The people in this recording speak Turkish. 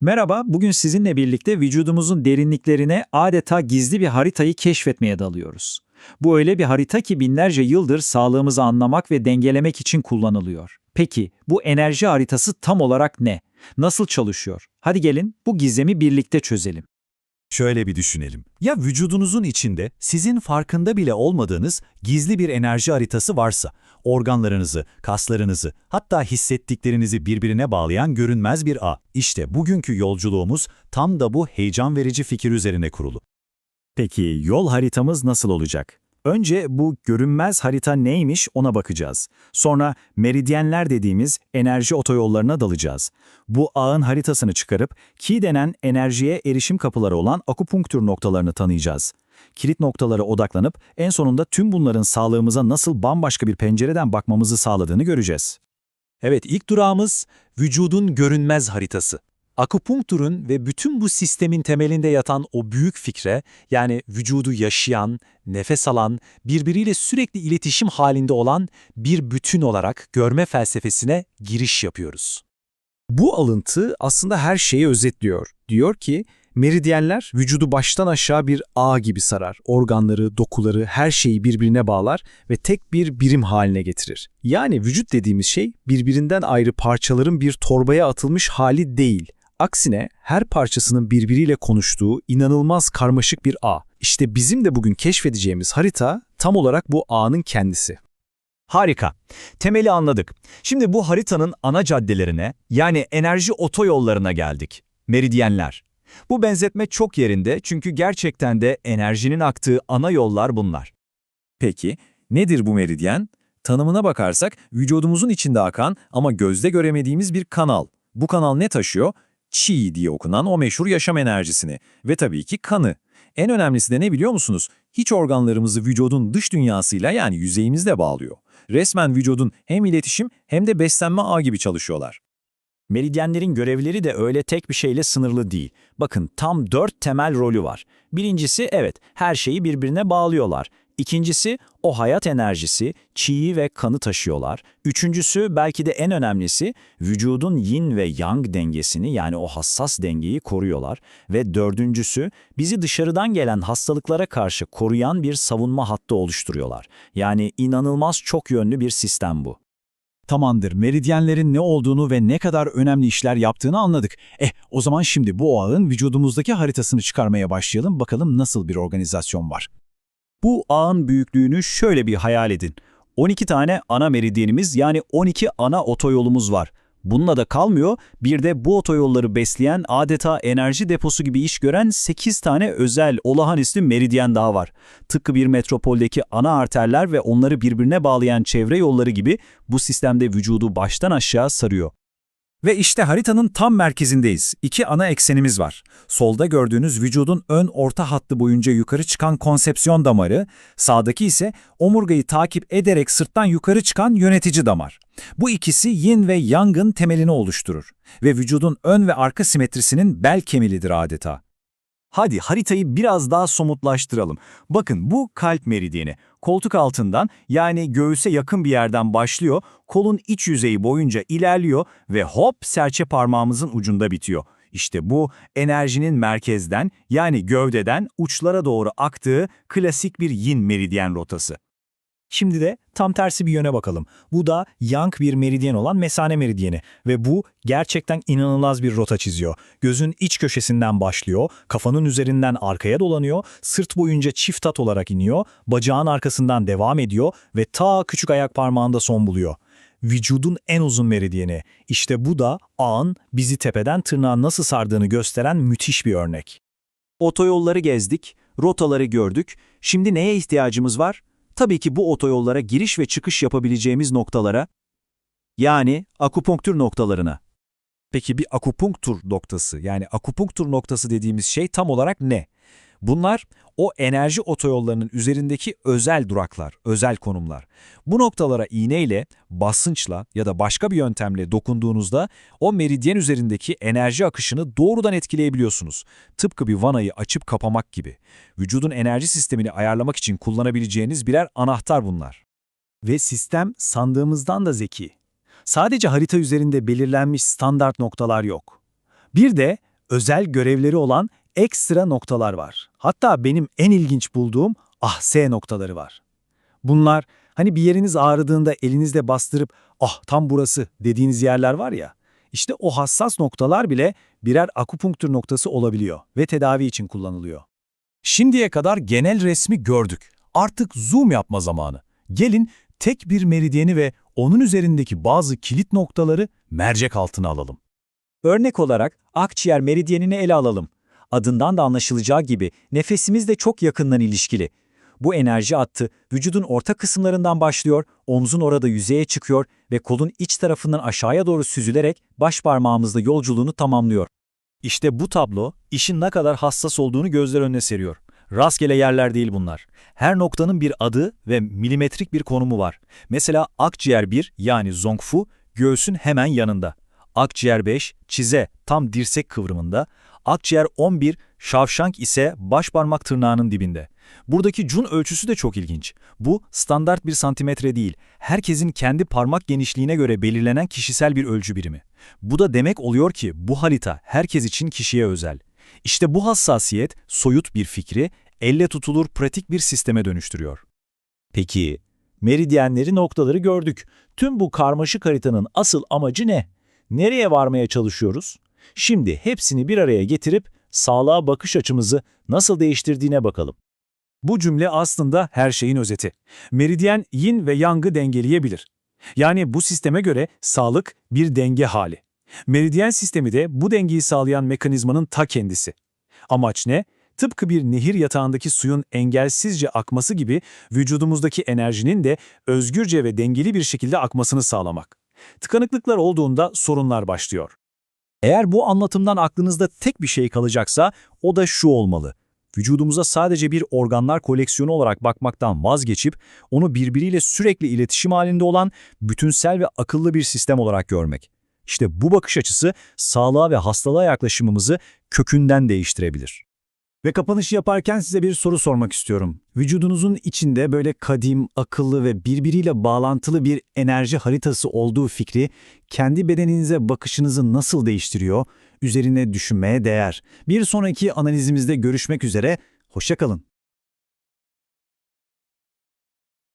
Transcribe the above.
Merhaba, bugün sizinle birlikte vücudumuzun derinliklerine adeta gizli bir haritayı keşfetmeye dalıyoruz. Bu öyle bir harita ki binlerce yıldır sağlığımızı anlamak ve dengelemek için kullanılıyor. Peki, bu enerji haritası tam olarak ne? Nasıl çalışıyor? Hadi gelin bu gizemi birlikte çözelim. Şöyle bir düşünelim. Ya vücudunuzun içinde sizin farkında bile olmadığınız gizli bir enerji haritası varsa, organlarınızı, kaslarınızı, hatta hissettiklerinizi birbirine bağlayan görünmez bir ağ. İşte bugünkü yolculuğumuz tam da bu heyecan verici fikir üzerine kurulu. Peki yol haritamız nasıl olacak? Önce bu görünmez harita neymiş ona bakacağız. Sonra meridyenler dediğimiz enerji otoyollarına dalacağız. Bu ağın haritasını çıkarıp ki denen enerjiye erişim kapıları olan akupunktur noktalarını tanıyacağız. Kilit noktalara odaklanıp en sonunda tüm bunların sağlığımıza nasıl bambaşka bir pencereden bakmamızı sağladığını göreceğiz. Evet, ilk durağımız vücudun görünmez haritası. Akupunkturun ve bütün bu sistemin temelinde yatan o büyük fikre, yani vücudu yaşayan, nefes alan, birbiriyle sürekli iletişim halinde olan bir bütün olarak görme felsefesine giriş yapıyoruz. Bu alıntı aslında her şeyi özetliyor. Diyor ki, meridyenler vücudu baştan aşağı bir ağ gibi sarar. Organları, dokuları, her şeyi birbirine bağlar ve tek bir birim haline getirir. Yani vücut dediğimiz şey birbirinden ayrı parçaların bir torbaya atılmış hali değil. Aksine her parçasının birbiriyle konuştuğu inanılmaz karmaşık bir ağ. İşte bizim de bugün keşfedeceğimiz harita tam olarak bu ağın kendisi. Harika. Temeli anladık. Şimdi bu haritanın ana caddelerine, yani enerji otoyollarına geldik. Meridyenler. Bu benzetme çok yerinde çünkü gerçekten de enerjinin aktığı ana yollar bunlar. Peki, nedir bu meridyen? Tanımına bakarsak vücudumuzun içinde akan ama gözde göremediğimiz bir kanal. Bu kanal ne taşıyor? Qi diye okunan o meşhur yaşam enerjisini ve tabii ki kanı. En önemlisi de ne biliyor musunuz? Hiç organlarımızı vücudun dış dünyasıyla yani yüzeyimizle bağlıyor. Resmen vücudun hem iletişim hem de beslenme ağı gibi çalışıyorlar. Meridyenlerin görevleri de öyle tek bir şeyle sınırlı değil. Bakın tam dört temel rolü var. Birincisi evet her şeyi birbirine bağlıyorlar. İkincisi o hayat enerjisi, çiği ve kanı taşıyorlar. Üçüncüsü belki de en önemlisi vücudun yin ve yang dengesini yani o hassas dengeyi koruyorlar. Ve dördüncüsü bizi dışarıdan gelen hastalıklara karşı koruyan bir savunma hattı oluşturuyorlar. Yani inanılmaz çok yönlü bir sistem bu. Tamamdır, meridyenlerin ne olduğunu ve ne kadar önemli işler yaptığını anladık. Eh, o zaman şimdi bu ağın vücudumuzdaki haritasını çıkarmaya başlayalım, bakalım nasıl bir organizasyon var. Bu ağın büyüklüğünü şöyle bir hayal edin. 12 tane ana meridyenimiz yani 12 ana otoyolumuz var. Bununla da kalmıyor, bir de bu otoyolları besleyen adeta enerji deposu gibi iş gören 8 tane özel olağanüstü meridyen daha var. Tıpkı bir metropoldeki ana arterler ve onları birbirine bağlayan çevre yolları gibi bu sistemde vücudu baştan aşağı sarıyor. Ve işte haritanın tam merkezindeyiz. İki ana eksenimiz var. Solda gördüğünüz vücudun ön orta hattı boyunca yukarı çıkan konsepsiyon damarı, sağdaki ise omurgayı takip ederek sırttan yukarı çıkan yönetici damar. Bu ikisi yin ve yangın temelini oluşturur ve vücudun ön ve arka simetrisinin bel kemilidir adeta. Hadi haritayı biraz daha somutlaştıralım. Bakın bu kalp meridyeni. Koltuk altından yani göğüse yakın bir yerden başlıyor, kolun iç yüzeyi boyunca ilerliyor ve hop serçe parmağımızın ucunda bitiyor. İşte bu enerjinin merkezden yani gövdeden uçlara doğru aktığı klasik bir yin meridyen rotası. Şimdi de tam tersi bir yöne bakalım. Bu da yang bir meridyen olan mesane meridyeni ve bu gerçekten inanılmaz bir rota çiziyor. Gözün iç köşesinden başlıyor, kafanın üzerinden arkaya dolanıyor, sırt boyunca çift tat olarak iniyor, bacağın arkasından devam ediyor ve ta küçük ayak parmağında son buluyor. Vücudun en uzun meridyeni. İşte bu da ağın bizi tepeden tırnağa nasıl sardığını gösteren müthiş bir örnek. Otoyolları gezdik, rotaları gördük. Şimdi neye ihtiyacımız var? Tabii ki bu otoyollara giriş ve çıkış yapabileceğimiz noktalara, yani akupunktür noktalarına. Peki bir akupunktur noktası yani akupunktur noktası dediğimiz şey tam olarak ne? Bunlar o enerji otoyollarının üzerindeki özel duraklar, özel konumlar. Bu noktalara iğneyle, basınçla ya da başka bir yöntemle dokunduğunuzda o meridyen üzerindeki enerji akışını doğrudan etkileyebiliyorsunuz. Tıpkı bir vanayı açıp kapamak gibi. Vücudun enerji sistemini ayarlamak için kullanabileceğiniz birer anahtar bunlar. Ve sistem sandığımızdan da zeki. Sadece harita üzerinde belirlenmiş standart noktalar yok. Bir de özel görevleri olan ekstra noktalar var. Hatta benim en ilginç bulduğum ahse noktaları var. Bunlar hani bir yeriniz ağrıdığında elinizle bastırıp ah tam burası dediğiniz yerler var ya, işte o hassas noktalar bile birer akupunktur noktası olabiliyor ve tedavi için kullanılıyor. Şimdiye kadar genel resmi gördük. Artık zoom yapma zamanı. Gelin tek bir meridyeni ve onun üzerindeki bazı kilit noktaları mercek altına alalım. Örnek olarak akciğer meridyenini ele alalım. Adından da anlaşılacağı gibi nefesimiz de çok yakından ilişkili. Bu enerji hattı vücudun orta kısımlarından başlıyor, omzun orada yüzeye çıkıyor ve kolun iç tarafından aşağıya doğru süzülerek baş parmağımızda yolculuğunu tamamlıyor. İşte bu tablo işin ne kadar hassas olduğunu gözler önüne seriyor. Rastgele yerler değil bunlar. Her noktanın bir adı ve milimetrik bir konumu var. Mesela akciğer 1 yani zongfu göğsün hemen yanında. Akciğer 5 çize tam dirsek kıvrımında. Akciğer 11 şavşank ise baş parmak tırnağının dibinde. Buradaki cun ölçüsü de çok ilginç. Bu standart bir santimetre değil, herkesin kendi parmak genişliğine göre belirlenen kişisel bir ölçü birimi. Bu da demek oluyor ki bu harita herkes için kişiye özel. İşte bu hassasiyet soyut bir fikri elle tutulur pratik bir sisteme dönüştürüyor. Peki, meridyenleri noktaları gördük. Tüm bu karmaşık haritanın asıl amacı ne? Nereye varmaya çalışıyoruz? Şimdi hepsini bir araya getirip sağlığa bakış açımızı nasıl değiştirdiğine bakalım. Bu cümle aslında her şeyin özeti. Meridyen yin ve yang'ı dengeleyebilir. Yani bu sisteme göre sağlık bir denge hali. Meridyen sistemi de bu dengeyi sağlayan mekanizmanın ta kendisi. Amaç ne? Tıpkı bir nehir yatağındaki suyun engelsizce akması gibi vücudumuzdaki enerjinin de özgürce ve dengeli bir şekilde akmasını sağlamak. Tıkanıklıklar olduğunda sorunlar başlıyor. Eğer bu anlatımdan aklınızda tek bir şey kalacaksa o da şu olmalı. Vücudumuza sadece bir organlar koleksiyonu olarak bakmaktan vazgeçip onu birbiriyle sürekli iletişim halinde olan bütünsel ve akıllı bir sistem olarak görmek. İşte bu bakış açısı sağlığa ve hastalığa yaklaşımımızı kökünden değiştirebilir. Ve kapanışı yaparken size bir soru sormak istiyorum. Vücudunuzun içinde böyle kadim, akıllı ve birbiriyle bağlantılı bir enerji haritası olduğu fikri kendi bedeninize bakışınızı nasıl değiştiriyor? Üzerine düşünmeye değer. Bir sonraki analizimizde görüşmek üzere, hoşça kalın.